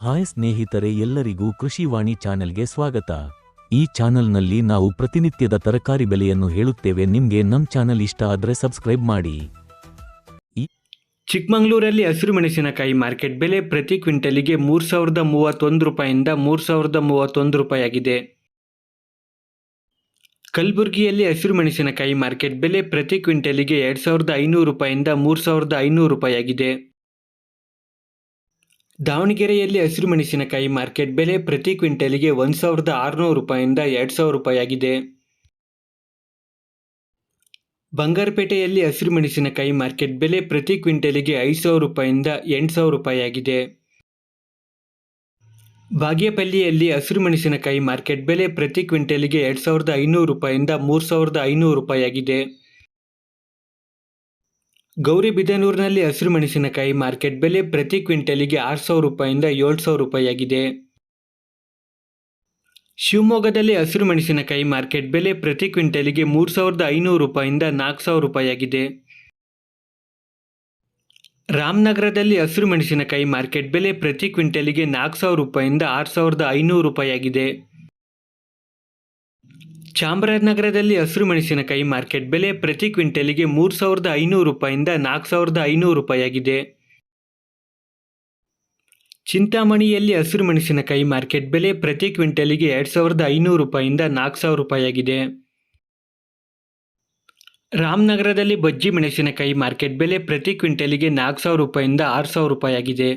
Hi ಸ್ನೇಹಿತರೆ ಎಲ್ಲರಿಗೂ ಕೃಷಿವಾಣಿ ಚಾನೆಲ್ಗೆ ಸ್ವಾಗತ. ಈ ಚಾನೆಲ್ನಲ್ಲಿ ನಾವು ಪ್ರತಿನಿತ್ಯದ ತರಕಾರಿ ಬೆಲೆಯನ್ನು ಹೇಳುತ್ತೇವೆ. ನಿಮ್ಗೆ ನಮ್ಮ ಚಾನೆಲ್ ಇಷ್ಟ ಆದರೆ ಸಬ್ಸ್ಕ್ರೈಬ್ ಮಾಡಿ. ಚಿಕ್ಕಮಗಳೂರಲ್ಲಿ ಹಸಿರು ಮೆಣಸಿನಕಾಯಿ ಮಾರ್ಕೆಟ್ ಬೆಲೆ ಪ್ರತಿ ಕ್ವಿಂಟಲಿಗೆ ಮೂರು ಸಾವಿರದ ಮೂವತ್ತೊಂದು ರೂಪಾಯಿಂದ ಮೂರು ಸಾವಿರದ ಮೂವತ್ತೊಂದು ರೂಪಾಯಿ ಆಗಿದೆ ಕಲಬುರಗಿಯಲ್ಲಿ ಹಸಿರು ಮೆಣಸಿನಕಾಯಿ ಮಾರ್ಕೆಟ್ ಬೆಲೆ ಪ್ರತಿ ಕ್ವಿಂಟಲಿಗೆ ಎರಡು ಸಾವಿರದ ಐನೂರು ರೂಪಾಯಿಂದ ಮೂರು ಸಾವಿರದ ಐನೂರು ರೂಪಾಯಿ ಆಗಿದೆ ದಾವಣಗೆರೆಯಲ್ಲಿ ಹಸಿರು ಮೆಣಸಿನಕಾಯಿ ಮಾರ್ಕೆಟ್ ಬೆಲೆ ಪ್ರತಿ ಕ್ವಿಂಟಲ್ಗೆ ಒಂದು ಸಾವಿರದ ಆರುನೂರು ರೂಪಾಯಿಂದ ಎರಡು ಸಾವಿರ ರೂಪಾಯಿಯಾಗಿದೆ. ಬಂಗಾರಪೇಟೆಯಲ್ಲಿ ಹಸಿರು ಮೆಣಸಿನಕಾಯಿ ಮಾರ್ಕೆಟ್ ಬೆಲೆ ಪ್ರತಿ ಕ್ವಿಂಟಲಿಗೆ ಐದು ಸಾವಿರ ರೂಪಾಯಿಂದ ಎಂಟು ಸಾವಿರ ರೂಪಾಯಿಯಾಗಿದೆ. ಬಾಗೇಪಲ್ಲಿಯಲ್ಲಿ ಹಸಿರು ಮೆಣಸಿನಕಾಯಿ ಮಾರ್ಕೆಟ್ ಬೆಲೆ ಪ್ರತಿ ಕ್ವಿಂಟಲಿಗೆ ಎರಡು ಸಾವಿರದ ಐನೂರು ರೂಪಾಯಿಂದ ಮೂರು ಸಾವಿರದ ಐನೂರು ರೂಪಾಯಿ ಆಗಿದೆ ಗೌರಿಬಿದನೂರಿನಲ್ಲಿ ಹಸಿರು ಮೆಣಸಿನಕಾಯಿ ಮಾರ್ಕೆಟ್ ಬೆಲೆ ಪ್ರತಿ ಕ್ವಿಂಟಲಿಗೆ ಆರು ಸಾವಿರ ರೂಪಾಯಿಂದ ಏಳು ಸಾವಿರ ರೂಪಾಯಿಯಾಗಿದೆ. ಶಿವಮೊಗ್ಗದಲ್ಲಿ ಹಸಿರು ಮೆಣಸಿನಕಾಯಿ ಮಾರ್ಕೆಟ್ ಬೆಲೆ ಪ್ರತಿ ಕ್ವಿಂಟಲಿಗೆ ಮೂರು ಸಾವಿರದ ಐನೂರು ರೂಪಾಯಿಂದ ನಾಲ್ಕು ಸಾವಿರ ರೂಪಾಯಿಯಾಗಿದೆ. ರಾಮನಗರದಲ್ಲಿ ಹಸಿರು ಮೆಣಸಿನಕಾಯಿ ಮಾರ್ಕೆಟ್ ಬೆಲೆ ಪ್ರತಿ ಕ್ವಿಂಟಲಿಗೆ ನಾಲ್ಕು ಸಾವಿರ ರೂಪಾಯಿಂದ ಆರು ಸಾವಿರದ ಐನೂರು ರೂಪಾಯಿ ಆಗಿದೆ ಚಾಮರಾಜನಗರದಲ್ಲಿ ಹಸಿರು ಮೆಣಸಿನಕಾಯಿ ಮಾರ್ಕೆಟ್ ಬೆಲೆ ಪ್ರತಿ ಕ್ವಿಂಟಲಿಗೆ ಮೂರು ಸಾವಿರದ ಐನೂರು ರೂಪಾಯಿಂದ ನಾಲ್ಕು ಸಾವಿರದ ಐನೂರು ರೂಪಾಯಿಯಾಗಿದೆ. ಚಿಂತಾಮಣಿಯಲ್ಲಿ ಹಸಿರು ಮೆಣಸಿನಕಾಯಿ ಮಾರ್ಕೆಟ್ ಬೆಲೆ ಪ್ರತಿ ಕ್ವಿಂಟಲಿಗೆ ಎರಡು ಸಾವಿರದ ಐನೂರು ರೂಪಾಯಿಂದ ನಾಲ್ಕು ಸಾವಿರ ರೂಪಾಯಿಯಾಗಿದೆ. ರಾಮನಗರದಲ್ಲಿ ಬಜ್ಜಿ ಮೆಣಸಿನಕಾಯಿ ಮಾರ್ಕೆಟ್ ಬೆಲೆ ಪ್ರತಿ ಕ್ವಿಂಟಲಿಗೆ ನಾಲ್ಕು ಸಾವಿರ ರೂಪಾಯಿಂದ ಆರು ಸಾವಿರ ರೂಪಾಯಿ ಆಗಿದೆ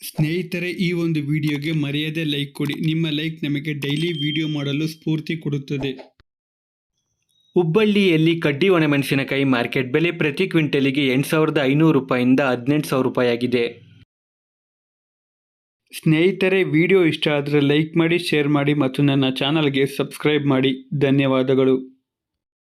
ಸ್ನೇಹಿತರೆ ಈ ಒಂದು ವಿಡಿಯೋಗೆ ಮರೆಯದೆ ಲೈಕ್ ಕೊಡಿ. ನಿಮ್ಮ ಲೈಕ್ ನಮಗೆ ಡೈಲಿ ವಿಡಿಯೋ ಮಾಡಲು ಸ್ಫೂರ್ತಿ ಕೊಡುತ್ತದೆ. ಹುಬ್ಬಳ್ಳಿಯಲ್ಲಿ ಕಡ್ಡಿ ಒಣಮೆಣಸಿನಕಾಯಿ ಮಾರ್ಕೆಟ್ ಬೆಲೆ ಪ್ರತಿ ಕ್ವಿಂಟಲಿಗೆ ಎಂಟು ಸಾವಿರದ ಐನೂರು ರೂಪಾಯಿಂದ ಹದಿನೆಂಟು ಸಾವಿರ ರೂಪಾಯಿ ಆಗಿದೆ ಸ್ನೇಹಿತರೆ ವಿಡಿಯೋ ಇಷ್ಟ ಆದರೆ ಲೈಕ್ ಮಾಡಿ ಶೇರ್ ಮಾಡಿ ಮತ್ತು ನನ್ನ ಚಾನಲ್ಗೆ ಸಬ್ಸ್ಕ್ರೈಬ್ ಮಾಡಿ. ಧನ್ಯವಾದಗಳು.